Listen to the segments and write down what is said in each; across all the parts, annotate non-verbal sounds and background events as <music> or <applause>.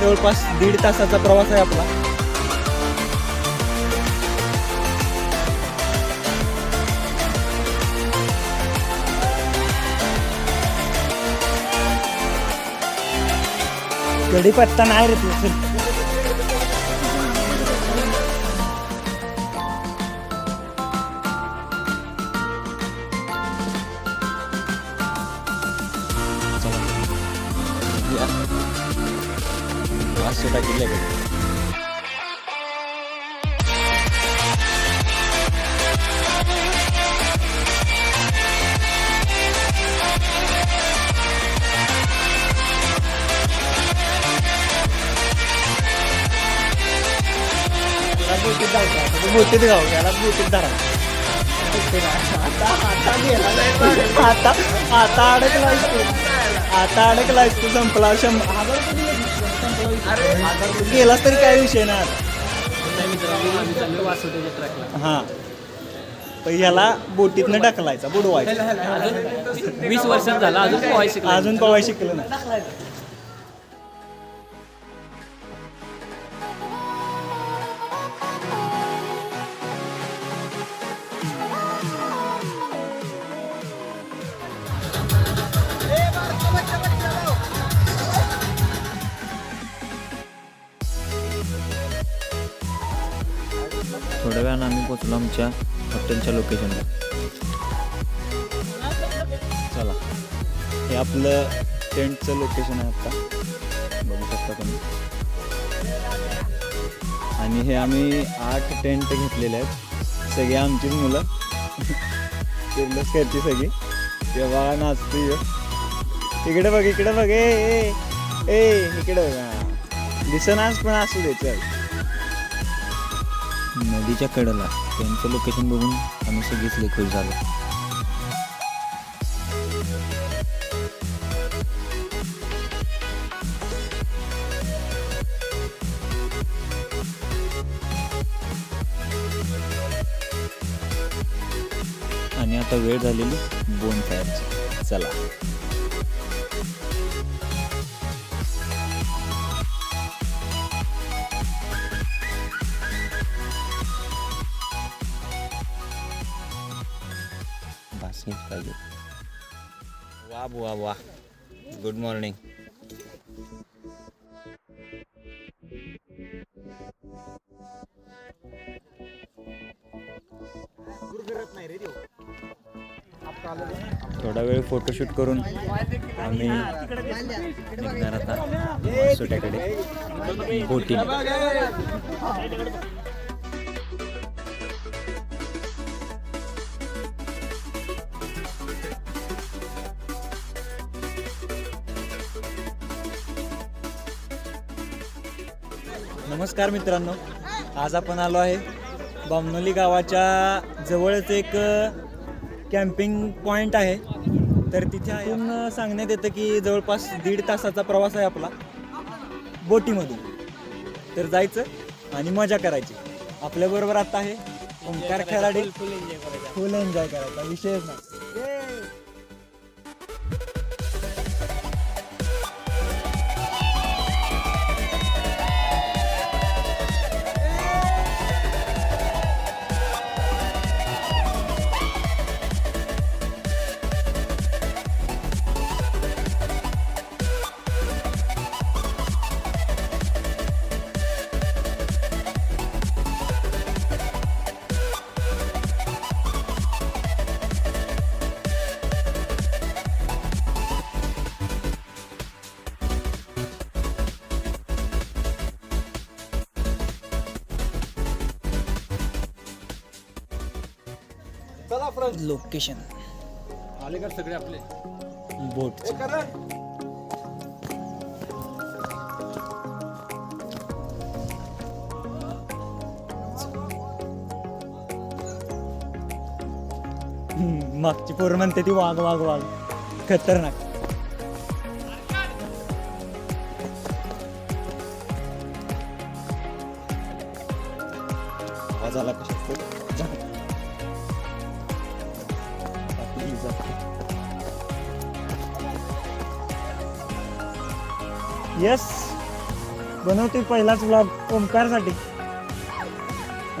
जवळपास दीड तासाचा प्रवास आहे आपला. कडीपत्ता नाही रे तू पाचशे टाकीले मोठीत गाव याला मोठीत धरा आता गेला नाही. आता आता अडकलायस तू आता अडकलायस तू संपला शंभर हजार रुपये दिले तू. गेलास तरी काय विषय नाही हा. पण ह्याला बोटीतनं ढकलायचा बुडवायचा. वीस वर्षात झाला अजून पोहाय शिकला. अजून पवाय शिकलं नाही. लोकेशन आहे आता. बघू शकता तुम्ही. आणि हे आम्ही आठ टेंट घेतलेले आहेत. सगळी आमचीच मुलं. किर्लस सगळी. तेव्हा नाचती इकडे बघ इकडे बघ. ए ए, इकडे बघ. दिसनाच दिसनास पण असू दे चल. नदीच्या कडेला. त्यांचं लोकेशन बघून आम्ही सगळीच लई झालो. आणि आता वेळ झालेली बोन फायरची चला. पाहिजे वा वा वा गुड मॉर्निंग फोटोशूट करून आम्ही निघणार आता सुट्याकडे बोटी नमस्कार मित्रांनो आज आपण आलो आहे बामनोली गावाच्या जवळच एक कॅम्पिंग पॉईंट आहे. तर तिथे इथून सांगण्यात येतं की जवळपास दीड तासाचा प्रवास आहे आपला बोटीमधून. तर जायचं आणि मजा करायची. आपल्याबरोबर आता आहे ओंकार खेळाडे. फुल एन्जॉय करायचा. विषयच नाही. लोकेशन अलीकडे सगळे आपले. बोट मागची पोरं म्हणते ती वाघ वाघ वाघ. खतरनाक. आवाज आला कशा येस बनवतोय पहिलाच ब्लॉग ओमकारसाठी.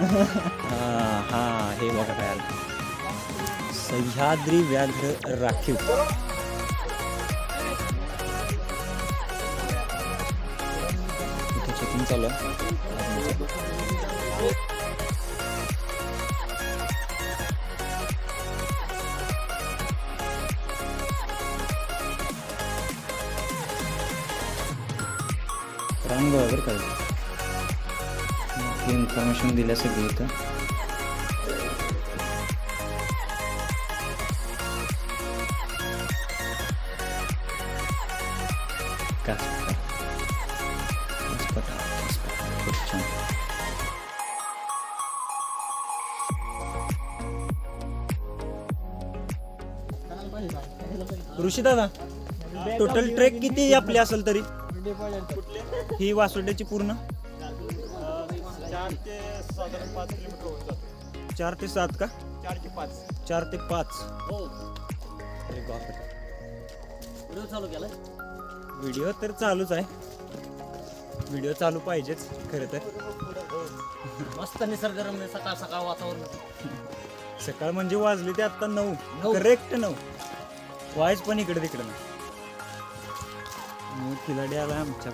<laughs> हा हा हे बघा काय सह्याद्री व्याघ्र राखीव. इथे चेकिंग चालू आहे. रांग वगैरे काय इन्फॉर्मेशन दिल्या सगळी इथं. ऋषी दादा टोटल ट्रेक किती आपली असेल तरी? ही वासोड्याची पूर्ण? चार ते सात का? चार ते पाच. चार ते पाच. अरे बापरे. व्हिडिओ चालू केलाय? व्हिडिओ तर चालूच आहे. व्हिडिओ चालू पाहिजेच खरं तर. मस्त निसर्गरम्य सकाळ सकाळ वातावरण. सकाळ म्हणजे वाजले ते आता नऊ. नऊ. करेक्ट नऊ. वाईज पण इकडे तिकडे ना मग खिलाडी आला आमच्या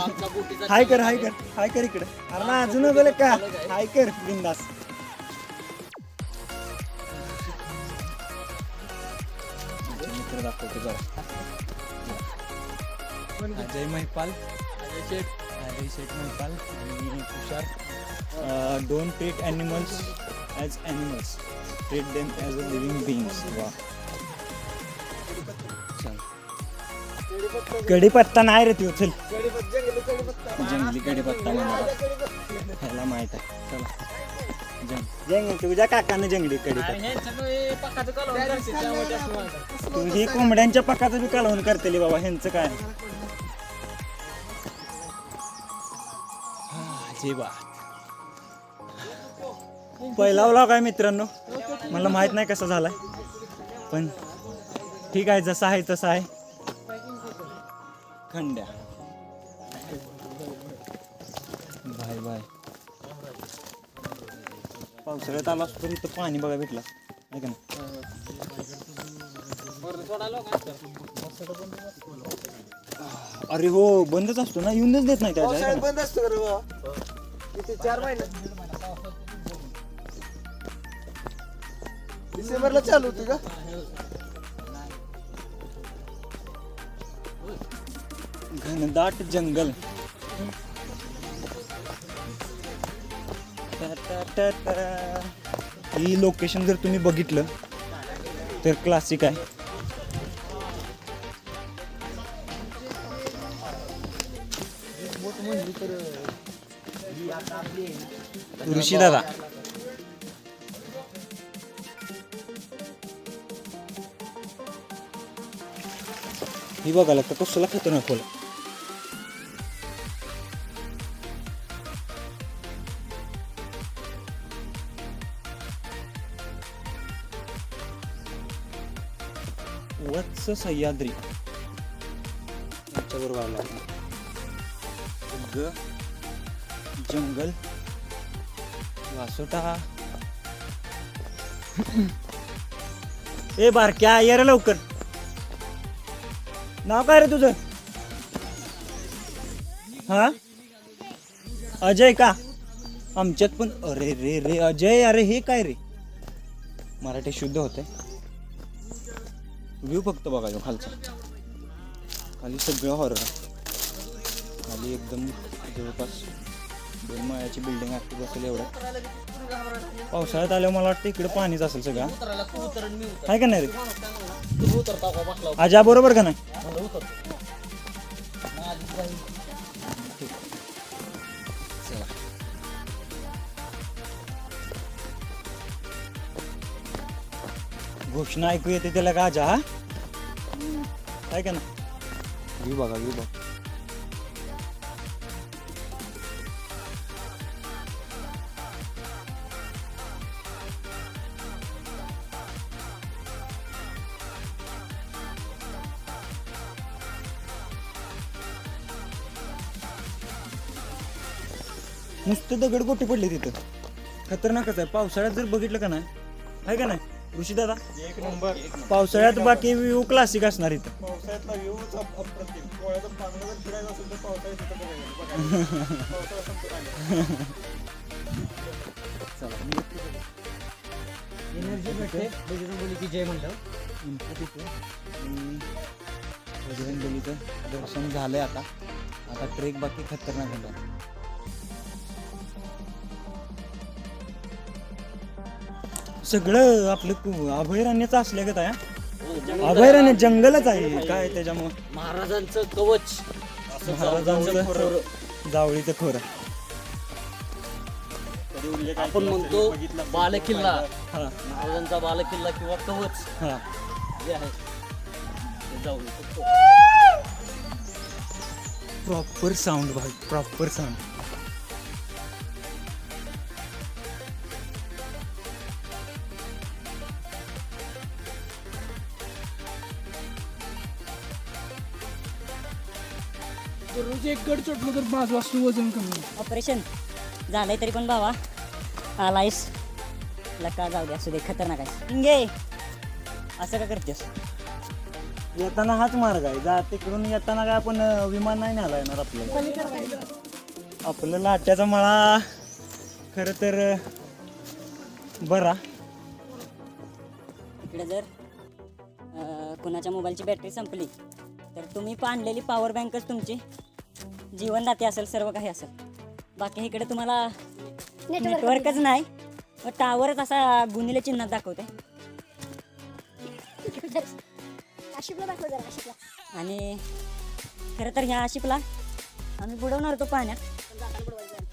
आमचा बोटीचा हाय कर हाय कर हाय कर इकडे. अरे ना अजून बोले का? हाय कर बिंदास. मित्र दाखवतो जरा. अजय महिपाल अजय शेठ, अजय शेठ महिपाल आणि Tushar. Don't treat animals as animals treat them as a living beings वा कडीपत्ता नाही रे त्यो चल जंगली कडीपत्ता म्हणा. ह्याला माहीत आहे. चला. जंग जंग तुझ्या काकानं जंगली माहिती. तू ही कोंबड्यांच्या पकाचं बी कालवण करतेली बाबा ह्यांचं काय? हा, जे बा पहिला व्लॉग आहे मित्रांनो? मला माहीत नाही कसा झालाय. पण ठीक आहे जसा आहे तसा आहे. खंड्या. Bye bye. पावसाळ्यात आला असतो तर इथं पाणी बघा भेटला. आहे का नाही? अरे हो बंदच असतो ना येऊनच देत नाही त्याच्या बंद असतो किती चार महिने. डिसेंबरला चालू होती का? घनदाट जंगल. ही लोकेशन जर तुम्ही बघितलं तर क्लासिक आहे. ऋषी दादा ही बघा लागतं कसला खतरनाक खोल. सह्याद्री याच्यावर ग जंगल वासोटा ए बारक्या ये रे लवकर नाव काय रे तुझं हा अजय का आमच्यात पण अरे रे रे अजय अरे हे काय रे मराठी शुद्ध होते व्ह्यू फक्त बघा खालचा. खाली सगळं हॉरर खाली एकदम जवळपास दोन माळ्याची बिल्डिंग आखी बसेल एवढं. पावसाळ्यात आल्यावर मला वाटतं इकडे पाणीच असेल सगळं. आहे का नाही रे. आजा बरोबर का नाही? घोषणा ऐकू येते त्याला का हा? काय का ना. घेऊ बघा घेऊ बघा. नुसतं दगड गोटी पडले तिथं. खतरनाकच आहे. पावसाळ्यात जर बघितलं का नाही आहे का नाही? ऋषी दादा एक नंबर. पावसाळ्यात बाकी व्ह्यू क्लासिक असणार इथं. पावसाळ्यातला व्ह्यू अप्रतिम. डोळ्याचं पाणी जर फिरायचं असेल तर पावसाळ्यात तिथं बघायला बघायला. पावसाळा संपून आला. एनर्जी भेटते. बजरंगबली की जय म्हणलं बजरंग बलीचं दर्शन झालंय आता. आता ट्रेक बाकी खतरनाक झाला सगळं आपलं कु- अभयारण्याचं असल्यागत आहे हा. अभयारण्य जंगलच आहे. काय त्याच्यामुळं? महाराजांचं कवच. असं महाराजांचं जावळीचं खोर. आपण म्हणतो बालकिल्ला. हा. महाराजांचा बालकिल्ला किंवा कवच. हा. जे आहे ते जाऊ शकतो प्रॉपर साऊंड भाई प्रॉपर साऊंड गड चढलो तर बाजू असतो वजन कमी होईल. ऑपरेशन झालंय तरी पण भावा आलायस. लका जाऊ दे असू दे खतरनाक आहे. इंगे असं का करतेस? येताना हाच मार्ग आहे. जा तिकडून येताना काय आपण अं, विमान नाही न्यायला येणार आपल्याला. आपलं लाट्याचा मळा. खरं तर अं, बरा. इकडे जर अं, कुणाच्या मोबाईलची बॅटरी संपली तर तुम्ही पा- आणलेली पॉवर बँकच तुमची. जीवनदाती असेल सर्व काही असेल. बाकी इकडे तुम्हाला नेटवर्कच नाही व टावरच असा गुन्हेले चिन्हात दाखवते. दाखव जरा आणि खरं तर ह्या आशिपला आम्ही बुडवणार होतो पाण्यात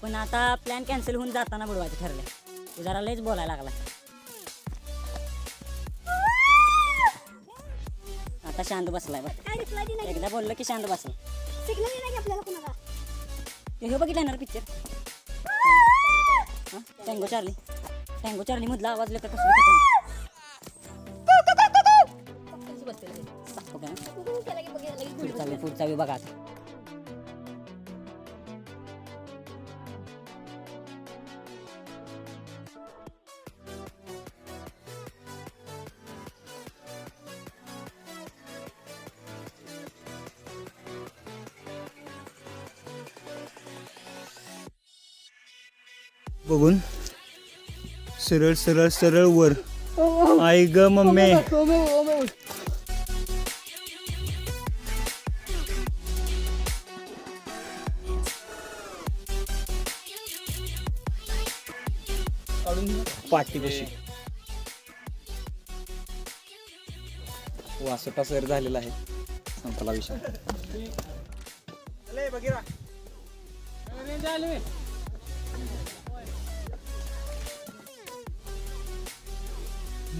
पण आता प्लॅन कॅन्सल होऊन जाताना बुडवायचं ठरलं जरा लयच बोलायला लागला आता शांत बसलाय बघ. एकदा बोललो की शांत बसला. हे बघितलं ना picture tango charlie tango charlie मधला आवाज लेकर कसं पुढचा बघा बघून. सरळ सरळ सरळ वर. आई ग मम्मी. पाठी कशी वासोटा सर झालेला आहे. संपला विषय.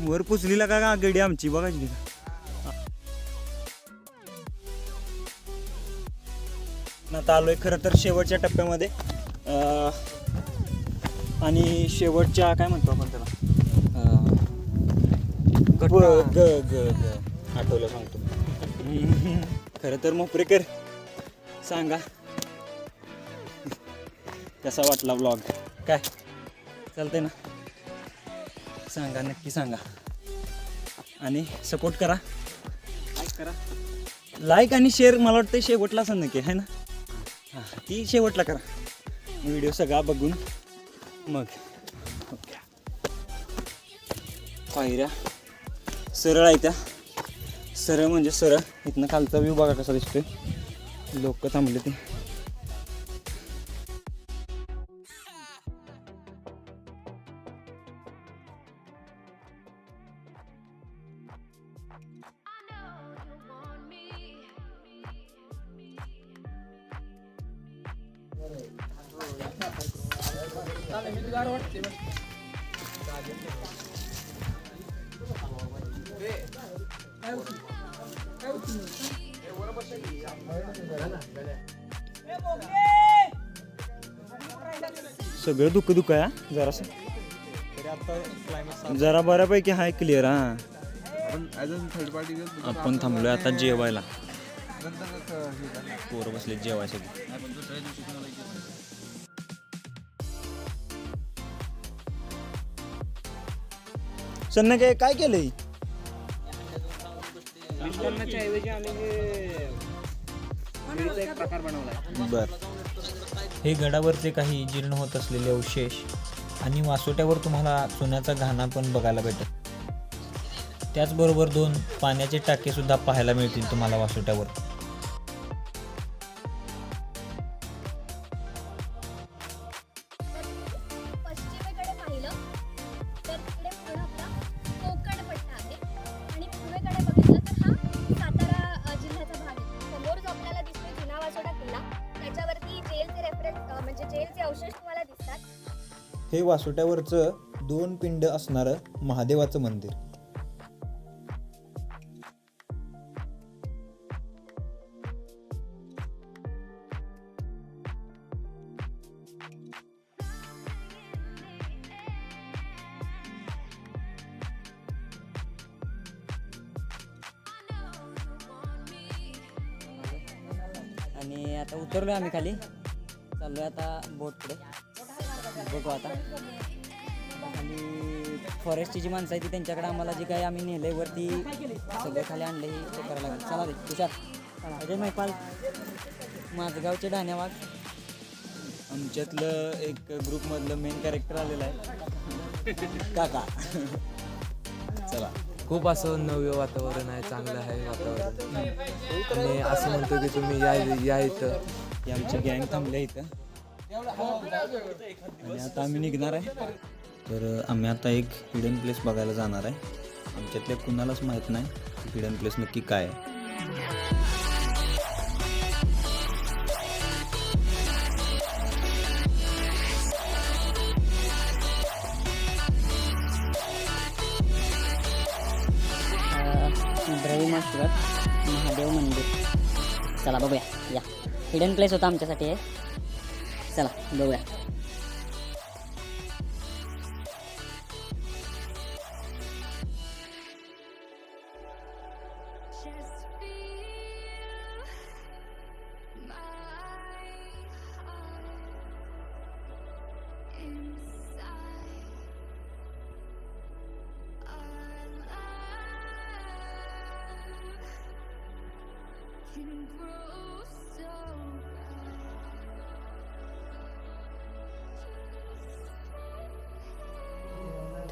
वर पुचलीला का का गडी आमची का आता आलोय खरं तर शेवटच्या टप्प्यामध्ये. आणि शेवटच्या काय म्हणतो आपण त्याला? अं, ग ग ग ग आठवलं सांगतो. खरं तर मोपरेकर सांगा. कसा वाटला ब्लॉग काय? चालतंय ना? सांगा नक्की सांगा. आणि सपोर्ट करा. लाईक करा. लाईक आणि शेअर मला वाटतं शेवटला असं नक्की आहे ना? हां ती शेवटला करा. व्हिडिओ सगळा बघून मग. पायऱ्या. सरळ आहे त्या. सरळ म्हणजे सरळ. इथनं खालचा व्ह्यू बघा कसा दिसतोय. लोक थांबले ते. सगळं दुःख दुःख आहे जरासं? जरा बऱ्यापैकी हाय क्लिअर हा. आपण थांबलोय आता जेवायला. पोरं बसले जेवायसाठी. काय केलंय? बर. हे गडावरचे काही जीर्ण होत असलेले अवशेष आणि वासोट्यावर तुम्हाला चुन्याचा घाणा पण बघायला भेटत. त्याचबरोबर दोन पाण्याचे टाके सुद्धा पाहायला मिळतील तुम्हाला वासोट्यावर. दिसतोय किल्ला त्याच्यावरती जेलचे रेफरन्स म्हणजे जेलचे अवशेष तुम्हाला दिसतात. हे वासोट्यावरचं दोन पिंड असणारं महादेवाचं मंदिर. आम्ही खाली. चाललोय आता बोटकडे बघू आता. आणि फॉरेस्टची जी माणसं आहे ती त्यांच्याकडे आम्हाला जे काही आम्ही नेलंय वरती सगळं खाली आणलं हे चेक करायला लागेल. चला रे तुषार अजय मैपाल माझगावचे ढाण्यावाग आमच्यातलं एक ग्रुपमधलं मेन कॅरेक्टर आलेलं आहे. काका. चला. खूप असं नव्य वातावरण आहे चांगलं आहे वातावरण. आणि असं म्हणतो की तुम्ही या या इथं. ही आमची गँग थांबल्या इथं. आणि आता आम्ही निघणार आहे. तर आम्ही आता एक हिडन प्लेस बघायला जाणार आहे. आमच्यातल्या कुणालाच माहीत नाही हिडन प्लेस नक्की काय आहे. ड्राईव्ह मास्टर महादेव मंदिर. चला बघूया. या. हिडन प्लेस होता आमच्यासाठी आहे. चला बघूया.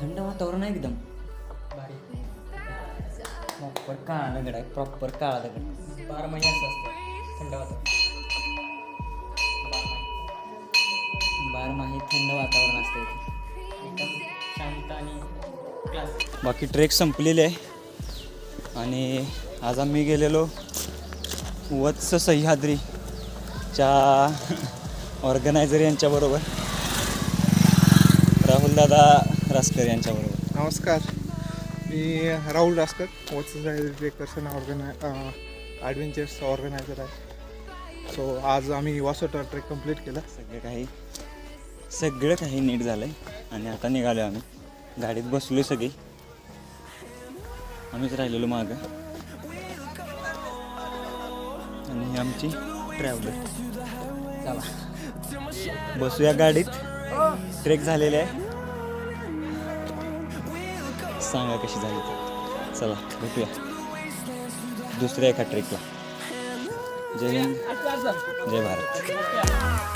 थंड वातावरण आहे एकदम. प्रॉपर काळा दगड आहे प्रॉपर काळा दगड. बारा महिने असं असतं. थंड वातावरण. बारमाही थंड वातावरण असतं इथे. एकदम शांत आणि क्लास बाकी ट्रेक संपलेले आहे. आणि आज आम्ही गेलेलो वत्स सह्याद्रीच्या ऑर्गनायझर <laughs> यांच्याबरोबर. राहुलदादा रासकर यांच्याबरोबर. नमस्कार. मी राहुल रासकर वॉट्स पर्सन ऑर्गनाय ॲडव्हेंचर्स ऑर्गनायझर आहे. सो आज आम्ही वासोटा ट्रेक कंप्लीट केला. सगळं काही सगळं काही नीट झालं आहे आणि आता निघालो आम्ही. गाडीत बसलो सगळी. आम्हीच राहिलेलो मागं. आणि ही आमची ट्रॅव्हलर चला. बसूया गाडीत. ट्रेक झालेले आहे. सांगा कशी झाली ते. चला भेटूया. दुसऱ्या एका ट्रेकला जय हिंद. जय भारत.